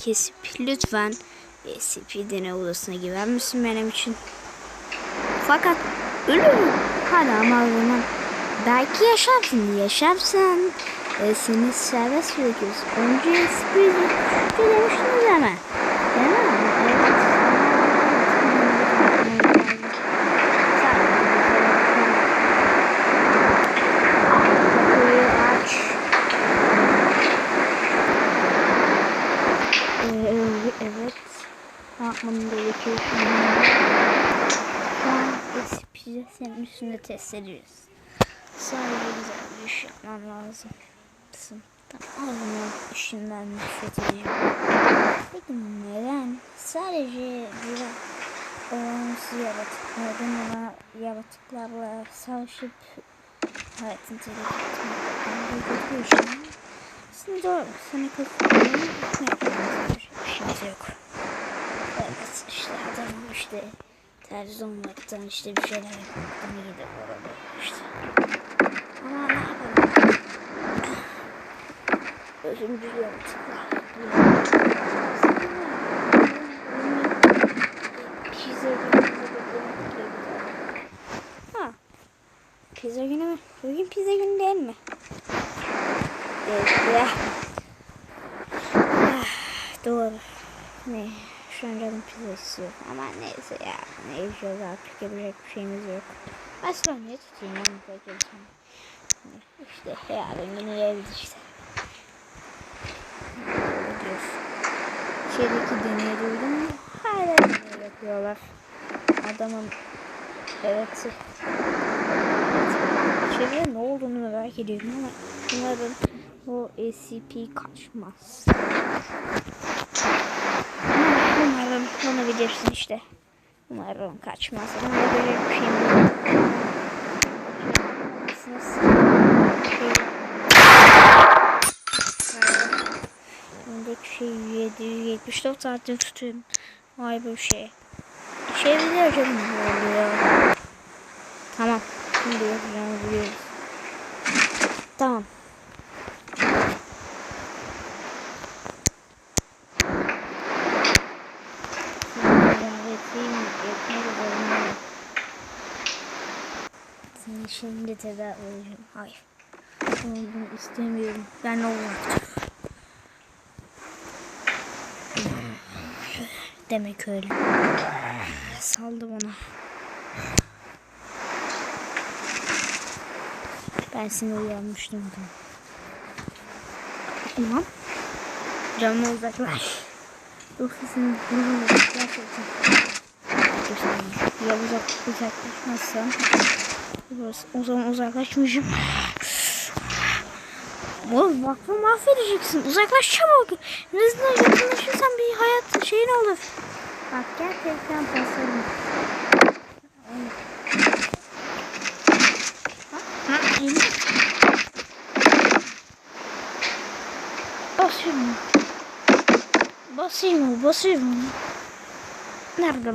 kesip lütfen SCP deney odasına girer misin benim için? Fakat ölür mü? Hadi ama o zaman belki yaşarsın. Yaşarsın. E, seni serbest bırakıyoruz. Önce SCP demiştiniz ama. Değil mi? Evet. Kapıyı aç. Ee, evet. Ne yapmam gerekiyor şimdi? Şu an senin üstünde test ediyoruz. Sadece güzel bir iş yapmam lazım. Tamam. O zaman işinden nefret edeceğim. Peki neden? Sadece bir olağanüstü yaratıkların ya yaratıklarla savaşıp hayatını tehlikeye bir şey. Aslında doğru. Sana katılıyorum. Ne yapmamız işimiz yok. Adam işte terzi olmaktan işte bir şeyler yapmaktan iyi de bu arada işte. Ama ne yapalım? Yaratıklar. Pizza Ha. Pizza günü mü? Bugün pizza günü değil mi? Evet ya. Ah, Doğru. Ne? Şu an canım pizza istiyor. Ama neyse ya. Ne yapacağız artık yapacak bir şeyimiz yok. Aslında ne tutayım yani peki. İşte yarın yine yeriz işte. Şeydeki deneyi duydun mu? Hala deney yapıyorlar. Adamın evet. İçeriye ne olduğunu merak ediyorum ama umarım o SCP kaçmaz. Umarım bunu bilirsin işte. Umarım kaçmaz. Ama yapacak bir. Şey, Bendeki şey 774 saattir tutuyorum. Vay bu şey. Şey biliyor canım oluyor. Tamam. Şimdi yapacağımı biliyoruz. Tamam. Şimdi tedavi olacağım. Hayır. Bunu istemiyorum. Ben olacağım? Demek öyle. Saldı bana. Ben seni uyarmıştım. Tamam. Camı uzaklaş. Dur sesini vurun uzaklaş. Dur sen. Burası, o zaman uzaklaşmayacağım. Oğlum vakfı mahvedeceksin. Uzaklaş çabuk. En azından yakınlaşırsan bir hayat şeyin olur. Bak gerçekten pasarım. Ha, ha, iyi. Basıyorum. Basıyorum, basıyorum. Nerede o?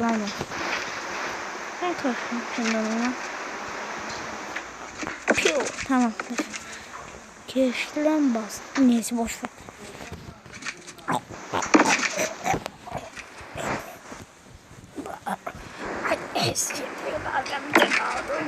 Ben koştum şimdi ona. Tamamdır. Keşlen bas. Neyse boş ver. Eski bir adamda kaldım.